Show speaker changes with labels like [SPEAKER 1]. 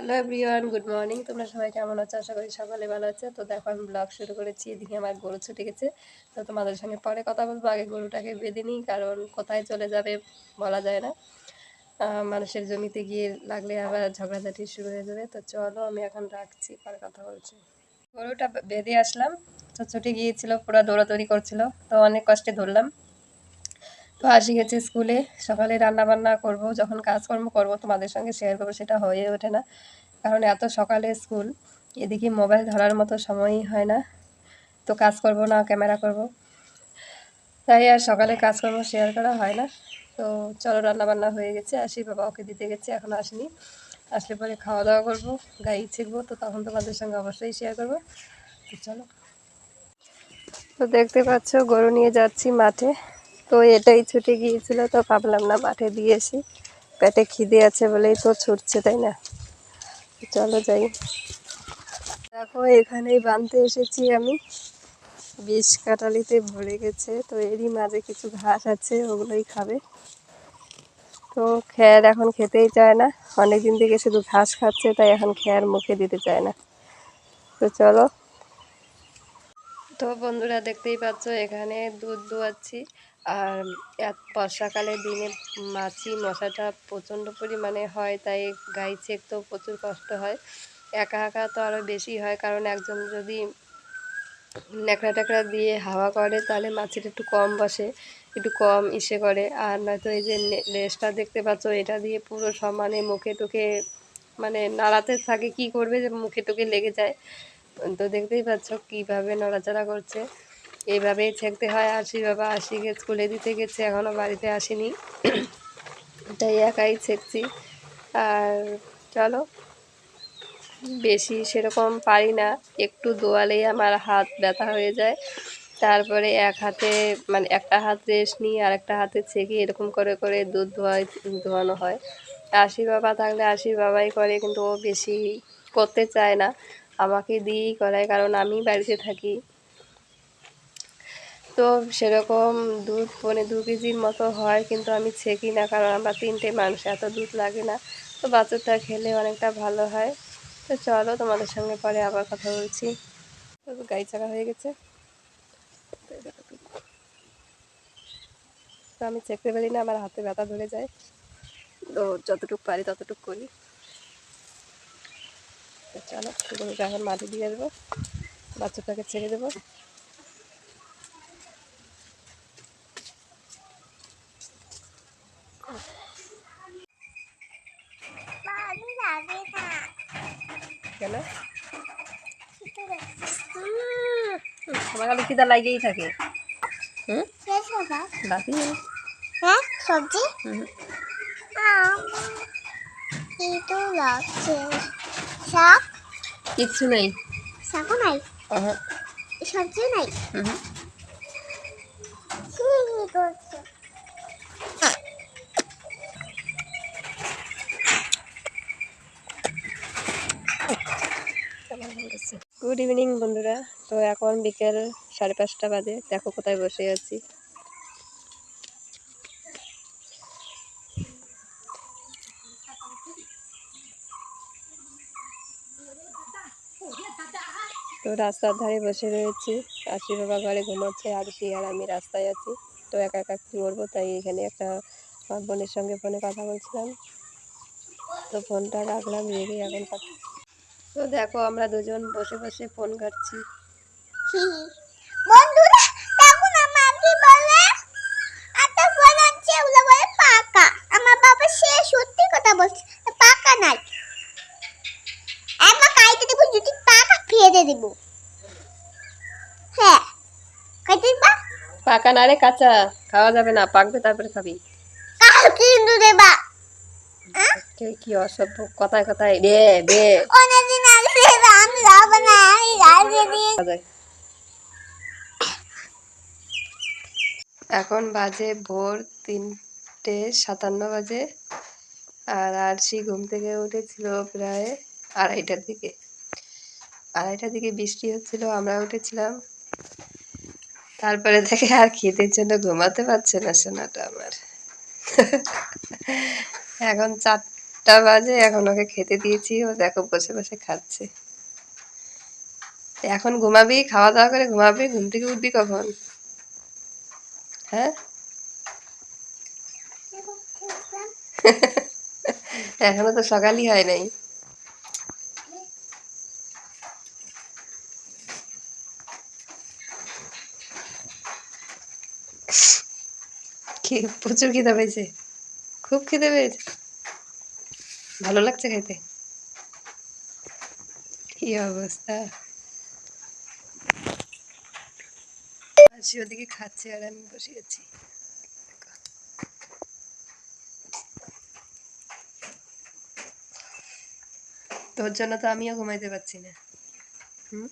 [SPEAKER 1] Hello everyone good morning তোমরা সবাই কেমন আছো? আশা করি সকালে ভালো আছে। তো দেখো, আমি ব্লগ শুরু করেছি। এদিকে আমার গরু ছুটে গেছে। তো তোমাদের সঙ্গে পরে কথা বলব। আগে গরুটাকে বেঁধে নিই, কারণ কোথায় চলে যাবে বলা যায় না। মানুষের জমিতে গিয়ে লাগলে আবার ঝগড়াঝাটি শুরু হয়ে যাবে। তো চলো, আমি এখন রাখছি, পরে কথা বলছি। গরুটা বেঁধে আসলাম। তো ছুটে গিয়েছিল, পুরো দৌড়াদৌড়ি করছিল। তো অনেক কষ্টে ধরলাম। তো আসি গেছে স্কুলে সকালে রান্না বান্না করব, যখন কাজকর্ম করব, তোমাদের সঙ্গে শেয়ার করব, সেটা হয়ে ওঠে না। কারণ এত সকালে স্কুল, এদিকে মোবাইল ধরার মতো সময়ই হয় না। তো কাজ করব না ক্যামেরা করব। তাই আর সকালে কাজকর্ম শেয়ার করা হয় না। তো চলো রান্না বান্না হয়ে গেছে আসি বাবা ওকে দিতে গেছে, এখন আসেনি। আসলে পরে খাওয়া দাওয়া করব গাড়ি ছেঁকবো তো তখন তোমাদের সঙ্গে অবশ্যই শেয়ার করব। তো চলো। তো দেখতে পাচ্ছ, গরু নিয়ে যাচ্ছি মাঠে। তো এটাই ছুটে গিয়েছিল, তো ভাবলাম না মাঠে দিয়ে পেটে খিদে আছে বলেই তো ছুটছে, তাই না? চলো যাই। দেখো, এখানেই বাঁধতে এসেছি আমি। বিষ কাটালিতে ভরে গেছে, তো এরই মাঝে কিছু ঘাস আছে, ওগুলোই খাবে। তো খ্যার এখন খেতেই চায় না। অনেক দিন থেকে শুধু ঘাস খাচ্ছে, তাই এখন খ্যার মুখে দিতে চায় না। তো চলো। তো বন্ধুরা, দেখতেই পাচ্ছ, এখানে দুধ দোয়াচ্ছি। আর এত বর্ষাকালে দিনে মাছি মশাটা প্রচণ্ড পরিমাণে হয়, তাই গাই ছেঁকতেও প্রচুর কষ্ট হয়। একা একা তো আরও বেশি হয়, কারণ একজন যদি ন্যাকড়া ট্যাকড়া দিয়ে হাওয়া করে, তাহলে মাছিটা একটু কম বসে, একটু কম ইসে করে। আর নয়তো এই যে লেজটা দেখতে পাচ্ছ, এটা দিয়ে পুরো সমানে মুখে টুকে মানে নাড়াতে থাকে, কি করবে যে মুখে টুকে লেগে যায়? তো দেখতেই পাচ্ছ কীভাবে নড়াচড়া করছে। এইভাবেই ছেঁকতে হয়। আশি বাবা আশিকে স্কুলে দিতে গেছে এখনও বাড়িতে আসেনি। তাই একাই ছেঁকছি আর চলো, বেশি সেরকম পারি না। একটু দোয়ালেই আমার হাত ব্যথা হয়ে যায়। তারপরে এক হাতে মানে একটা হাত রেস্ট নিই আর একটা হাতে ছেঁকে, এরকম করে করে দুধ ধোয়াই, ধোয়ানো হয়। আশি বাবা থাকলে আশি বাবাই করে, কিন্তু ও বেশি করতে চায় না। আমাকে দিয়েই করায়, কারণ আমি বাড়িতে থাকি। তো সেরকম দুধ, পনে দু কেজির মতো হয়, কিন্তু আমি ছেঁকি না, কারণ আমরা তিনটে মানুষ, এত দুধ লাগে না। তো বাচ্চাটা খেলে অনেকটা ভালো হয়। তো চলো তোমাদের সঙ্গে পরে আবার কথা বলছি। গাড়ি চাকা হয়ে গেছে। তো আমি চেকতে পারি না, আমার হাতে ব্যথা ধরে যায়। তো যতটুকু পারি ততটুকু করি। চলো গরুটা এখন মাটি দিয়ে দেবো। বাচ্চাটাকে ছেড়ে দেবো। কেন? আমার খালি খিদা লাগেই থাকে। হুম? বাকি
[SPEAKER 2] হ্যাঁ সবজি?
[SPEAKER 1] হুম
[SPEAKER 2] itu লাগছে শাক?
[SPEAKER 1] কিচ্ছু নেই।
[SPEAKER 2] শাকও নাই?
[SPEAKER 1] আহা,
[SPEAKER 2] সবজি নাই?
[SPEAKER 1] হুম
[SPEAKER 2] কি করছে
[SPEAKER 1] গুড ইভিনিং বন্ধুরা। তো এখন বিকেল সাড়ে পাঁচটা বাজে। দেখো কোথায় বসে আছি। তো রাস্তার ধারে বসে রয়েছি। আশি বাবা ঘরে ঘুমোচ্ছে। আরশি আর আমি রাস্তায় আছি। তো একা একা কী করব? তাই এখানে একটা আমার বোনের সঙ্গে ফোনে কথা বলছিলাম। তো ফোনটা রাখলাম রেখে এখন কথা তো দেখো আমরা দুজন বসে বসে ফোন ঘাটছি।
[SPEAKER 2] বন্ধুরা তখন আমাকে বলে একটা ফোন আনছে ওগুলো বলে পাকা। আমার বাবা সে সত্যি কথা বলছে পাকা নাই। একবার খাইতে দেবো যদি পাকা ফেলে দেবো। হ্যাঁ দিবা?
[SPEAKER 1] পাকা না রে কাঁচা খাওয়া যাবে না পাকবে তারপরে খাবি।
[SPEAKER 2] কিন্তু দেবা।
[SPEAKER 1] কে কি অসভ্য? কথায় কথায় রে বে।
[SPEAKER 2] অনেকদিন আগে দেবা আমি না আমি রাজে দিয়ে।
[SPEAKER 1] এখন বাজে ভোর তিনটে সাতান্ন বাজে আর আরশি ঘুম থেকে উঠেছিল প্রায় আড়াইটার দিকে। আড়াইটার দিকে বৃষ্টি হচ্ছিল আমরা উঠেছিলাম। তারপরে দেখে আর খিদের জন্য ঘুমাতে পারছে না সোনাটা আমার। এখন চারটা বাজে, এখন ওকে খেতে দিয়েছি। ও দেখো বসে বসে খাচ্ছে। এখন ঘুমাবি খাওয়া দাওয়া করে ঘুমাবি, ঘুম থেকে উঠবি কখন? হ্যাঁ? এখনও তো সকালই হয় নাই। প্রচুর খিদে পেয়েছে? খুব খিদে পেয়েছে। ভালো লাগছে খেতে? কি অবস্থা? আসি ওদিকে খাচ্ছে আর আমি বসে আছি। তোর জন্য তো আমিও ঘুমাইতে পারছি না। হুম।